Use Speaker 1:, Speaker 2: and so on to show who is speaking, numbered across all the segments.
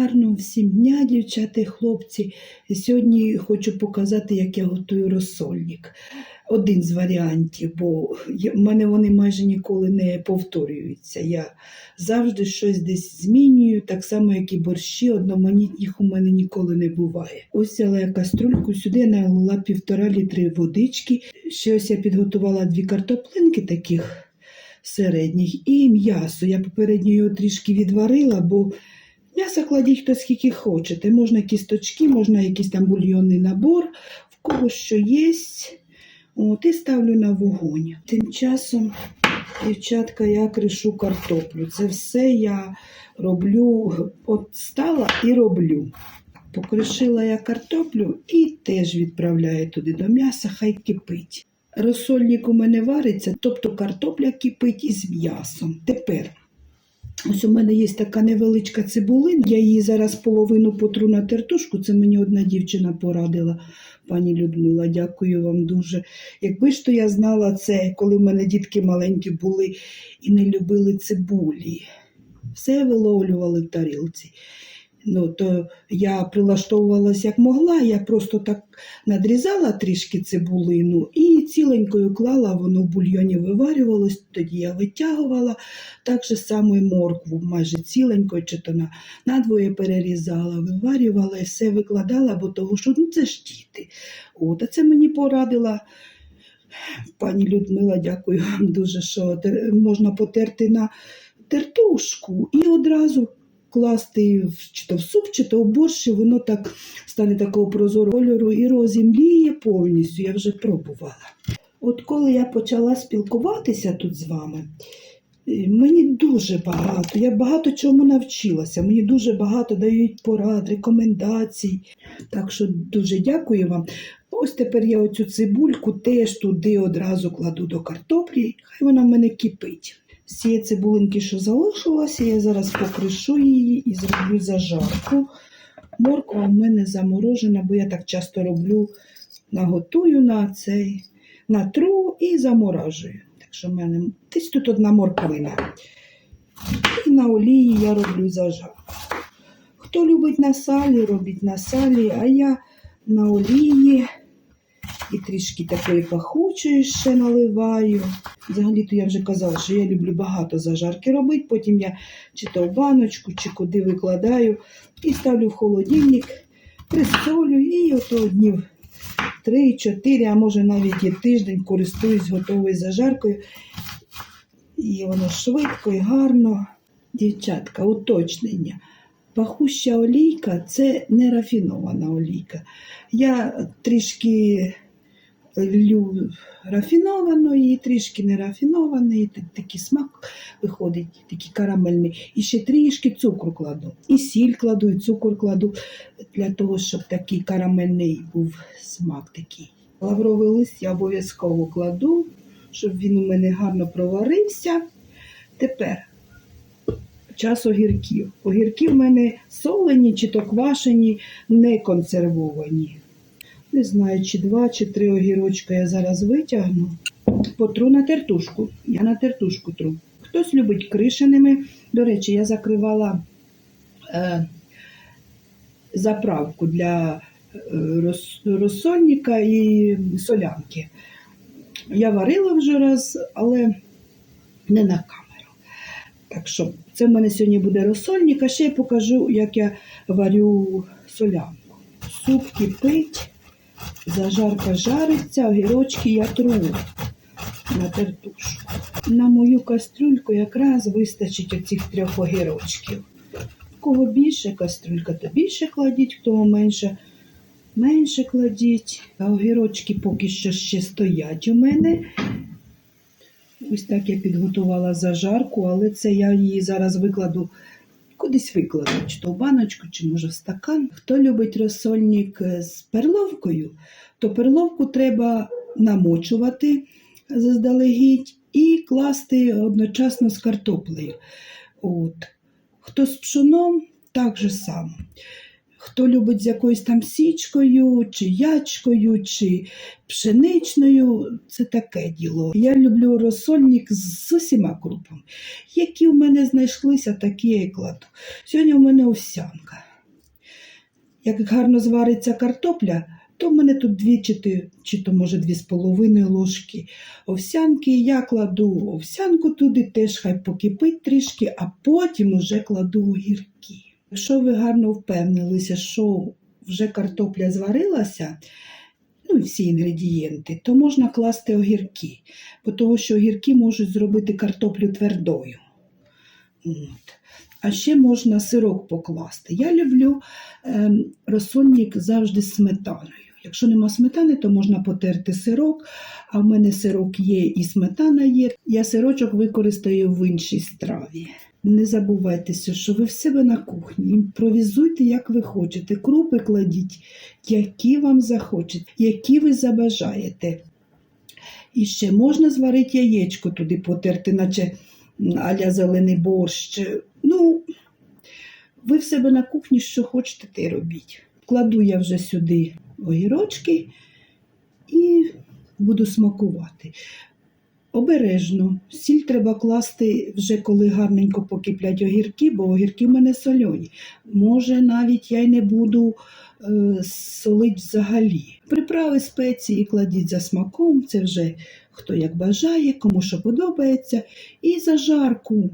Speaker 1: Гарного всім дня, дівчата і хлопці. Сьогодні хочу показати, як я готую розсольник. Один з варіантів, бо в мене вони майже ніколи не повторюються. Я завжди щось десь змінюю, так само, як і борщі, одноманітних у мене ніколи не буває. Ось взяла я каструльку, сюди налила півтора літри водички. Ще я підготувала дві картоплинки таких середніх і м'ясо. Я попередньо його трішки відварила, бо М'ясо кладіть хто скільки хочете. Можна кісточки, можна якийсь там бульйонний набор, в кого що є. От, і ставлю на вогонь. Тим часом, дівчатка, я кришу картоплю. Це все я роблю, от стала і роблю. Покришила я картоплю і теж відправляю туди до м'яса, хай кипить. Розсольник у мене вариться, тобто картопля кипить із м'ясом. Тепер Ось у мене є така невеличка цибулина. Я її зараз половину потру на тертушку. Це мені одна дівчина порадила, пані Людмила. Дякую вам дуже. Якби ж то я знала це, коли в мене дітки маленькі були і не любили цибулі. Все виловлювали в тарілці. Ну, то я прилаштовувалась як могла, я просто так надрізала трішки цибулину і ціленькою клала, воно в бульйоні виварювалось, тоді я витягувала. Так же само і моркву майже ціленькою, чи то на, надвоє перерізала, виварювала і все викладала, бо того, що ну, це ж діти. От, а це мені порадила пані Людмила, дякую вам дуже, що можна потерти на тертушку і одразу класти чи то в суп, чи то в борщ, і воно так стане такого прозорого кольору і розімліє повністю. Я вже пробувала. От коли я почала спілкуватися тут з вами, е, мені дуже багато, я багато чому навчилася. Мені дуже багато дають порад, рекомендацій. Так що дуже дякую вам. Ось тепер я оцю цибульку теж туди одразу кладу до картоплі, хай вона в мене кипить. З цієї цибулинки, що залишилося, я зараз покришу її і зроблю зажарку. Морква в мене заморожена, бо я так часто роблю, наготую на цей, натру і заморажую. Так що в мене десь тут одна морквина. І на олії я роблю зажарку. Хто любить на салі, робіть на салі, а я на олії трішки такої пахучої ще наливаю. Взагалі-то я вже казала, що я люблю багато зажарки робити. Потім я чи то в баночку, чи куди викладаю і ставлю в холодильник, присолю і ото днів 3-4, а може навіть і тиждень користуюсь готовою зажаркою. І воно швидко і гарно. Дівчатка, уточнення. Пахуща олійка це не рафінована олійка. Я трішки лю рафінованої, трішки не рафінованої, такий смак виходить, такий карамельний. І ще трішки цукру кладу. І сіль кладу, і цукор кладу для того, щоб такий карамельний був смак такий. Лавровий лист я обов'язково кладу, щоб він у мене гарно проварився. Тепер час огірків. Огірки в мене солені чи то квашені, не консервовані. Не знаю, чи два, чи три огірочка я зараз витягну. Потру на тертушку. Я на тертушку тру. Хтось любить кришеними. До речі, я закривала е, заправку для е, роз, розсольника і солянки. Я варила вже раз, але не на камеру. Так що це в мене сьогодні буде розсольник, а ще я покажу, як я варю солянку. Суп кипить, зажарка жариться, огірочки я тру на тертушку. На мою кастрюльку якраз вистачить оцих трьох огірочків. Кого більше кастрюлька, то більше кладіть, кого менше, менше кладіть. А огірочки поки що ще стоять у мене. Ось так я підготувала зажарку, але це я її зараз викладу, кудись викладу, чи то в баночку, чи може в стакан. Хто любить розсольник з перловкою, то перловку треба намочувати заздалегідь і класти одночасно з картоплею. От. Хто з пшоном, так же само. Хто любить з якоюсь там січкою, чи ячкою, чи пшеничною, це таке діло. Я люблю розсольник з усіма крупами. Які в мене знайшлися, такі я і кладу. Сьогодні у мене овсянка. Як гарно звариться картопля, то в мене тут дві чи, чи то може дві з половиною ложки овсянки. Я кладу овсянку туди, теж хай покипить трішки, а потім уже кладу огірки. Якщо ви гарно впевнилися, що вже картопля зварилася, ну і всі інгредієнти, то можна класти огірки, бо того, що огірки можуть зробити картоплю твердою. От. А ще можна сирок покласти. Я люблю ем, розсольник завжди з сметаною. Якщо нема сметани, то можна потерти сирок, а в мене сирок є і сметана є. Я сирочок використаю в іншій страві. Не забувайтеся, що ви в себе на кухні. Імпровізуйте, як ви хочете. Крупи кладіть, які вам захочуть, які ви забажаєте. І ще можна зварити яєчко туди потерти, наче аля зелений борщ. Ну, ви в себе на кухні що хочете, те робіть. Кладу я вже сюди огірочки і буду смакувати. Обережно. Сіль треба класти вже коли гарненько покиплять огірки, бо огірки в мене сольоні. Може, навіть я й не буду е, солить взагалі. Приправи спеції кладіть за смаком, це вже хто як бажає, кому що подобається. І зажарку.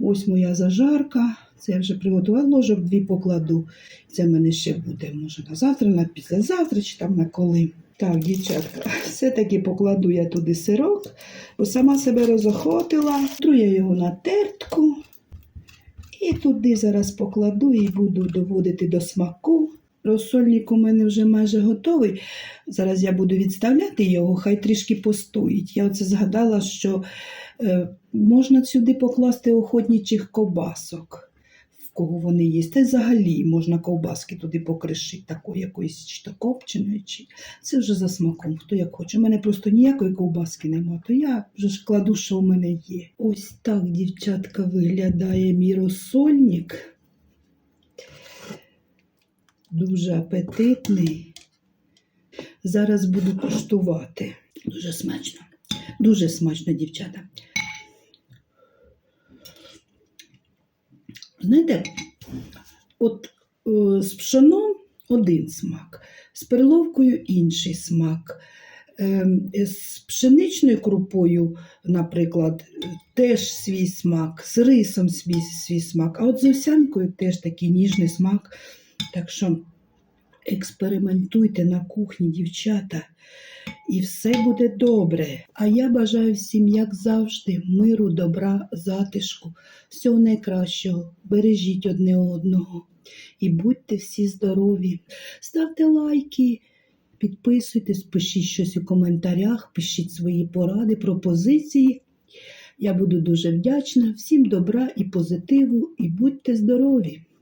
Speaker 1: Ось моя зажарка. Це я вже приготувала ложок, дві покладу. Це в мене ще буде, може, на завтра, на післязавтра чи там на коли. Так, дівчатка, все-таки покладу я туди сирок, бо сама себе розохотила. Тру я його на тертку. І туди зараз покладу і буду доводити до смаку. Розсольник у мене вже майже готовий. Зараз я буду відставляти його, хай трішки постоїть. Я оце згадала, що е, можна сюди покласти охотничих ковбасок, в кого вони є. Та й взагалі можна ковбаски туди покришити, такої якоїсь чи то копченої, чи це вже за смаком, хто як хоче. У мене просто ніякої ковбаски нема, то я вже ж кладу, що у мене є. Ось так, дівчатка, виглядає мій розсольник. Дуже апетитний. Зараз буду куштувати. Дуже смачно. Дуже смачно, дівчата. Знаєте, от е, з пшоном один смак, з перловкою інший смак. Ем, з пшеничною крупою, наприклад, теж свій смак, з рисом свій, свій смак, а от з овсянкою теж такий ніжний смак. Так що експериментуйте на кухні, дівчата, і все буде добре. А я бажаю всім, як завжди, миру, добра, затишку, всього найкращого. Бережіть одне одного і будьте всі здорові. Ставте лайки, підписуйтесь, пишіть щось у коментарях, пишіть свої поради, пропозиції. Я буду дуже вдячна. Всім добра і позитиву, і будьте здорові!